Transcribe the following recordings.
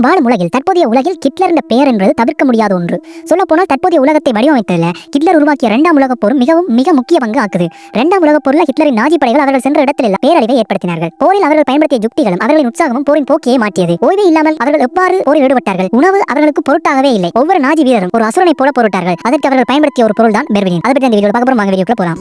நாம் வாழும் உலகில் தற்போதைய உலகில் கிட்லர் என்ற பெயர் என்பது தவிர்க்க முடியாத ஒன்று. சொல்ல போனால் தற்போதைய உலகத்தை வடிவமைத்ததில் கிட்லர் உருவாக்கிய இரண்டாம் உலகப் போர் மிகவும் மிக முக்கிய பங்கு ஆக்குது. இரண்டாம் உலகப் போரில் ஹிட்லரின் நாஜி படைகள் அவர்கள் சென்ற இடத்தில் பேரழிவை ஏற்படுத்தினார்கள். போரில் அவர்கள் பயன்படுத்திய யுக்திகளும் அவர்களின் உற்சாகமும் போரின் போக்கியை மாற்றியது. ஓய்வே இல்லாமல் அவர்கள் எவ்வாறு போரில் ஈடுபட்டார்கள்? உணவு அவர்களுக்கு பொருட்டாகவே இல்லை. ஒவ்வொரு நாஜி வீரரும் ஒரு அசுரனை போல போரிட்டார்கள். அதற்கு அவர்கள் பயன்படுத்திய ஒரு பொருள் தான் பெர்வினின் அதை பற்றி அந்த வீடியோ பார்க்க போறோம். வாங்க வீடியோக்குள்ள போலாம்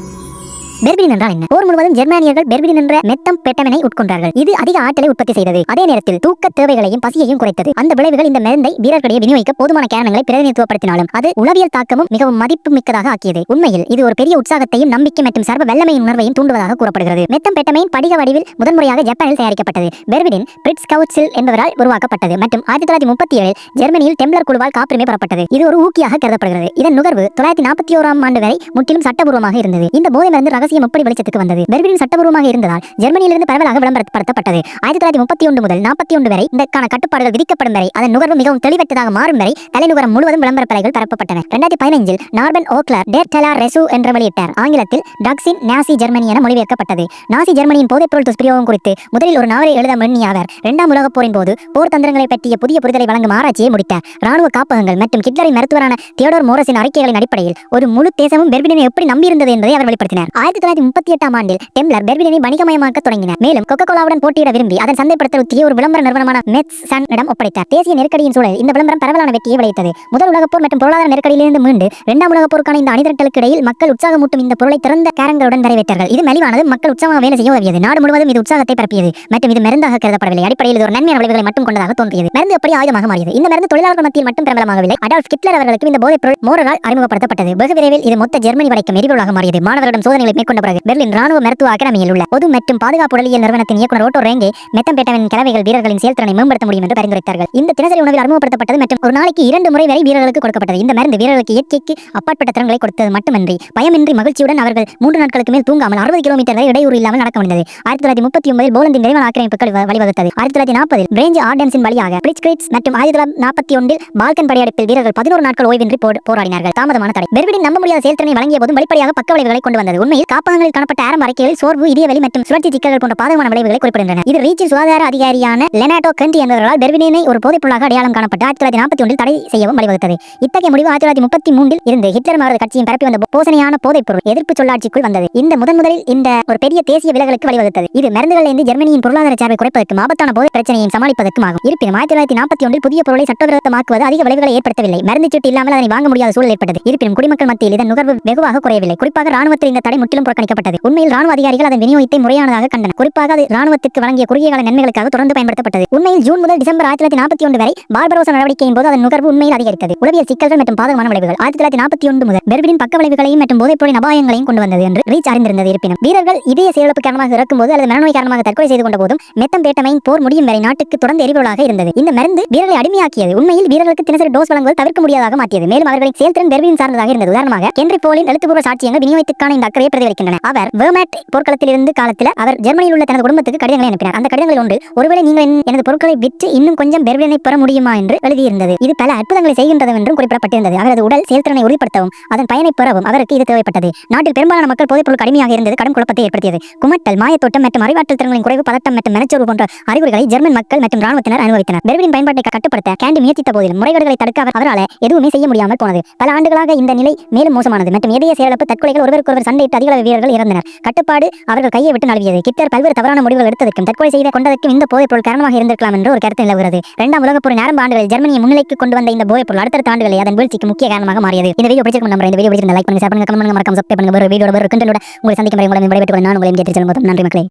பெர்பிடின் என்றால் என்ன? போர் முழுவதும் ஜெர்மானியர்கள் பெர்பிடின் என்ற மெத்தம் பெட்டமினை உட்கொண்டார்கள். இது அதிக ஆற்றலை உற்பத்தி செய்தது. அதே நேரத்தில் தூக்க தேவைகளையும் பசியையும் குறைத்தது. அந்த விளைவுகள் இந்த மருந்தை வீரர்களிடையே விநியோகிக்க போதுமான காரணங்களை பிரதிநிதித்துவப்படுத்தினாலும் அது உளவியல் தாக்கமும் மிகவும் மதிப்பு மிக்கதாக ஆக்கியது. உண்மையில் இது ஒரு பெரிய உற்சாகத்தையும் நம்பிக்கை மற்றும் சர்வ வெள்ளமையின் உணர்வையும் தூண்டுவதாக கூறப்படுகிறது. மெத்தம் பெட்டமைன் படிக வடிவில் முதன்முறையாக ஜப்பானில் தயாரிக்கப்பட்டது. பெர்பிடின் பிரிட்ஸ் கவுட்சில் என்பவரால் உருவாக்கப்பட்டது மற்றும் ஆயிரத்தி தொள்ளாயிரத்தி முப்பத்தி ஏழில் ஜெர்மனியில் டெம்ப்ளர் குழுவால் காப்புரிமை பெறப்பட்டது. இது ஒரு ஊக்கியாக கருதப்படுகிறது. இதன் நுகர்வு தொள்ளாயிரத்தி நாற்பத்தி ஓராம் ஆண்டு வரை முற்றிலும் சட்டபூர்வமாக இருந்தது. இந்த போதை மருந்து ரகசியம் எப்படி வெளிச்சத்துக்கு வந்தது? பெர்பின் சட்டபூர்வமாக இருந்ததால் ஜெர்மனியிலிருந்து பரவலாக விளம்பரப்படுத்தப்பட்டது ஆயிரத்தி தொள்ளாயிரத்தி முப்பத்தி ஒன்று முதல் நாற்பத்தி ஒன்று வரை இதற்கான கட்டுப்பாடுகள் விதிக்கப்படும் வரை அதன் நுகர்வு மிகவும் தெளிவற்றதாக மாறும் வரை தலைநுகரம் முழுவதும் விளம்பர பலைகள் பரப்பப்பட்டன. இரண்டாயிரத்தி பதினைஞ்சில் நார்பன் ஓக்லர் டேர் டெலா ரெசு என்று வெளியிட்டார். ஆங்கிலத்தில் ட்ரக்ஸின் நாசி ஜெர்மனி என மொழிபெயர்க்கப்பட்டது. நாசி ஜெர்மனியின் போதைப்பொருள் துஷ்பிரயோகம் குறித்து முதலில் ஒரு நாவலை எழுத முன்னி அவர் இரண்டாம் உலகப் போரின் போது போர் தந்திரங்களை பற்றிய புதிய புரிதலை வழங்கும் ஆராய்ச்சியை முடித்தார். ராணுவ காப்பகங்கள் மற்றும் ஹிட்லரின் மருத்துவரான தியோடர் மோரஸின் அறிக்கைகளின் அடிப்படையில் ஒரு முழு தேசமும் பெர்பினை எப்படி நம்பியிருந்தது என்பதை அவர் வெளிப்படுத்தினார். ஆயிரத்தி தொள்ளாயிரத்தி முப்பத்தி எட்டாம் ஆண்டில் டெம்லர் பெர்பினை வணிகமயமாக்க தொடங்கினார். மேலும் கொக்கோ கோலாவுடன் போட்டியிட விரும்பி அதன் சந்தைப்படுத்த உத்தியை ஒரு விளம்பர நிறுவனமான மெட்ஸ் சன் ஒப்படைத்தார். தேசிய நெருக்கடியின் சூழல் இந்த விளம்பரம் பரவலான வெற்றியை விளைவித்தது முதல் உலகப் போர் மற்றும் பொருளாதார நெருக்கடியிலிருந்து மீண்டு இரண்டாம் உலகப் போருக்கான இந்த அணிதிரட்டலுக்கு இடையில் மக்கள் உற்சாகமூட்டும் இந்த பொருளை திறந்த கேரங்களுடன் நிறைவேற்றார்கள் இது மலிவானது. மக்கள் உற்சாகமாக வேலை செய்ய உதவியது. நாடு முழுவதும் இது உற்சாகத்தை பரப்பியது. மற்றும் இது மருந்தாக கருதப்படவில்லை. அடிப்படையில் இது ஒரு நன்மையான விளைவுகளை மட்டும் கொண்டதாக தோன்றியது. மருந்து எப்படி ஆயுதமாக மாறியது? இந்த மருந்து தொழிலாளர்கள் மத்தியில் மட்டும் பிரபலமாகவில்லை. அடால்ஃப் ஹிட்லர் அவர்களுக்கு இந்த போதைப் பொருள் மோரலால் அறிமுகப்படுத்தப்பட்டது. வெகு விரைவில் இது மொத்த ஜெர்மனி படைக்கும் எரிபொருளாக மாறியது. மாணவர்களிடம் சோதனைகளை மேற்கொண்ட பிறகு பெர்லின் ராணுவ மருத்துவ அகாடமியில் உள்ள பொது மற்றும் பாதுகாப்பு உடலியல் நிறுவனத்தின் இயக்குநர் ஓட்டோ ரேங்கே மெத்தம்பேட்டமின் கலவைகள் வீரர்களின் செயல்திறனை மேம்படுத்த முடியும் என்று பரிந்துரைத்தார்கள். இந்த தினசரி உணவில் அறிமுகப்படுத்தப்பட்டது மற்றும் ஒரு நாளைக்கு இரண்டு முறை வரை வீரர்களுக்கு கொடுக்கப்பட்டது. இந்த மருந்து வீரர்களுக்கு இயற்கைக்கு அப்பாற்பட்ட திறன்களை கொடுத்தது மட்டுமின்றி பயமின்றி மகிழ்ச்சியுடன் அவர்கள் மூன்று நாட்களுக்கு மேல் தூங்காமல் அறுபது கிலோமீட்டர் வரை இடையூறு இல்லாமல் நடக்க முடிந்தது. ஆயிரத்தி தொள்ளாயிரத்தி முப்பத்தி ஒன்பதில் போலந்தின் விரைவான ஆக்கிரமிப்புகள் வழிவகுத்தது. ஆயிரத்தி தொள்ளாயிரத்தி நாற்பதில் பிரேஞ்ச் ஆர்டன்ஸின் வழியாக பிரிட்ஸ்கிரிட்ஸ் மற்றும் ஆயிரத்தி தொள்ளாயிரத்தி நாற்பத்தி ஒன்றில் பால்கன் படையெடுப்பில் வீரர்கள் பதினோரு நாட்கள் ஓய்வின்றி போராடினார்கள். தாமதமான தடை. பெர்விடின் நம்ப முடியாத செயல்திறனை வழங்கிய போதும் வெளிப்படையாக பக்க விளைவுகளை கொண்டு வந்தது. உண்மையில் காப்பகங்களில் காணப்பட்ட ஆரம்ப அறிக்கையில் சோர்வு இதயவலி மற்றும் சுழற்சி சிக்கல்கள் போன்ற பாதகமான விளைவுகளை குறிப்பிடுகின்றன. இது ரீச்சின் சுகாதார அதிகாரியான லெனாட்டோ கென்டி என்பவர்களால் பெர்வினை ஒரு போதைப் பொருளாக அடையாளம் காணப்பட்டு ஆயிரத்தி தொள்ளாயிரத்தி நாற்பத்தி ஒன்றில் தடை செய்யவும் வழிவகுத்தது. இத்தகைய முடிவு ஆயிரத்தி தொள்ளாயிரத்தி முப்பத்தி மூன்றில் இருந்து ஹிட்லர் அவரது கட்சியின் பரப்பி வந்த போசனையான போதைப் பொருள் எதிர்ப்பு சொல்லாட்சிக்குள் வந்தது. இந்த முதன் முதலில் இந்த ஒரு பெரிய தேசிய விலகலுக்கு வழிவகுத்தது. இது மருந்துகளிலிருந்து ஜெர்மனியின் பொருளாதார சார்பை குறைப்பதற்கும் ஆபத்தான போதை பிரச்சனையை சமாளிப்பதற்கும் ஆகும். இருப்பினும் ஆயிரத்தி தொள்ளாயிரத்தி நாற்பத்தி ஒன்றில் புதிய பொருளை சட்டவிரோதமாக்குவது அதிக விளைவுகளை ஏற்படுத்தவில்லை. மருந்து சீட்டு இல்லாமல் அதனை வாங்க முடியாத சூழல் ஏற்பட்டது. இருப்பினும் குடிமக்கள் மத்தியில் இதன் நுகர்வு வெகுவாக குறையவில்லை. குறிப்பாக ராணுவத்தில் இந்த தடை முற்றிலும் புறக்கணிக்கப்பட்டது உண்மையில் ராணுவ அதிகாரிகள் அதன் விநியோகத்தை முறையானதாக கண்டனர். குறிப்பாக அது ராணுவத்திற்கு வழங்கிய குறுகிய கால நன்மைகளுக்காக தொடர்ந்து பயன்படுத்தப்பட்டது. உண்மையில் ஜூன் முதல் டிசம்பர் ஆயிரத்தி தொள்ளாயிரத்தி நாற்பத்தி ஒன்று வரை பார்பரோசா நடவடிக்கையின் போது அதன் நுகர்வு உண்மையில் அதிகரித்தது. உளவியல் சிக்கல்கள் மற்றும் பாதகமான விளைவுகள் ஆயிரத்தி தொள்ளாயிரத்தி நாற்பத்தி ஒன்று முதல் பெர்பினின் பக்க விளைவுகளையும் மற்றும் போதைப்பொருளின் அபாயங்களையும் கொண்டு வந்தது என்று ரீச் அறிந்திருந்தது இருப்பினும் வீரர்கள் இதய செயலிழப்பு காரணமாக இறக்கும்போது அல்லது மனநோய் காரணமாக தற்கொலை செய்து கொண்ட போதும் மெத்தம் பேட்டமையின் போர் முடியும் வரை நாட்டுக்கு தொடர்ந்து எரிபொருளாக இருந்தது. இந்த மருந்து வீரர்களை அடிமையாக்கியது. உண்மையில் வீரர்களுக்கு தினசரி டோஸ் வழங்குவது தவிர்க்க முடியாதாக மாற்றியது. மேலும் அவர்களின் செயல்திறன் பெர்வின் சார்ந்ததாக இருந்தது. உதாரணமாக கென்றி போலின் எழுத்துப்பூர்வ சாட்சியங்கள் விநியோகத்துக்கான இந்த அக்கறையை பிரதிபலிக்கின்றன அவர் வேர்மேட் போர்க்களத்தில் இருந்து காலத்தில் அவர் ஜெர்மனியில் உள்ள தனது குடும்பத்துக்கு கடிதங்களை அனுப்பினார். அந்த கடிதங்களில் ஒன்று ஒருவேளை நீங்கள் எனது பொருட்களை விற்று இன்னும் கொஞ்சம் பெர்வினை பெற முடியுமா என்று எழுதியிருந்தது. இது பல அற்புதங்களை செய்கின்றது என்றும் குறிப்பிடப்பட்டிருந்தது. அவரது உடல் செயல்திறனை உறுதிப்படுத்தவும் அதன் பயனை பெறவும் அவருக்கு இது தேவைப்பட்டது. நாட்டில் பெரும்பாலான மக்கள் போதைப்பொருள் கடுமையாக இருந்தது கடும் குழப்பத்தை ஏற்படுத்தியது. குமட்டல் மாயத்தோட்டம் மற்றும் அறிவாற்றல் திறன்களின் குறைவு பதட்டம் மற்றும் மனச்சோர்வு போன்ற அறிகுறிகளை ஜெர்மன் மக்கள் மற்றும் ராணுவத்தினர் அனுபவித்தனர். பெர்வின் பயன்பாட்டை கட்டுப்படுத்த கேண்டி முயற்சித்த போதிலும் முறைகேடுகளை தடுக்க அவர் அவரால் எதுவுமே செய்ய முடியாமல் போனது. பல ஆண்டுகளாக இந்த நிலை மேலும் மோசமானது. மற்றும் இதய செயலப்பு தற்கொலைகள் ஒருவருக்கொருவர் சண்டையிட்டு அதிக அளவு வீரர்கள் இறந்தனர். கட்டுப்பாடு அவர்கள் கையை விட்டு நழுவியது. கிட்டர் பல்வேறு தவறான முடிவுகள் எடுத்ததற்கும் தற்கொலை செய்த கொண்டதற்கும் இந்த போதைப் பொருள் காரணமாக இருந்திருக்கலாம் என்று ஒரு கருத்து நிலவுகிறது. இரண்டாம் உலகப் போரின் ஆரம்ப ஆண்டுகளில் ஜெர்மனியை முன்னிலைக்கு கொண்டு வந்த இந்த போதைப் பொருள் அடுத்தடுத்த ஆண்டுகளில் அதன் வீழ்ச்சிக்கு முக்கிய காரணமாக மாறியது. இந்த வீடியோ பிடிச்சிருக்கும் நம்பர் இந்த வீடியோ பிடிச்சிருந்த லைக் பண்ணுங்க ஷேர் பண்ணுங்க கமெண்ட் பண்ணுங்க மறக்காம சப்ஸ்கிரைப் பண்ணுங்க. ஒரு வீடியோட ஒரு கண்டனோட உங்களை சந்திக்கும் வரை உங்களை விடைபெற்றுக் கொள்ள நான் உங்களை கேட்டு செல்லும் நன்றி மக்களே.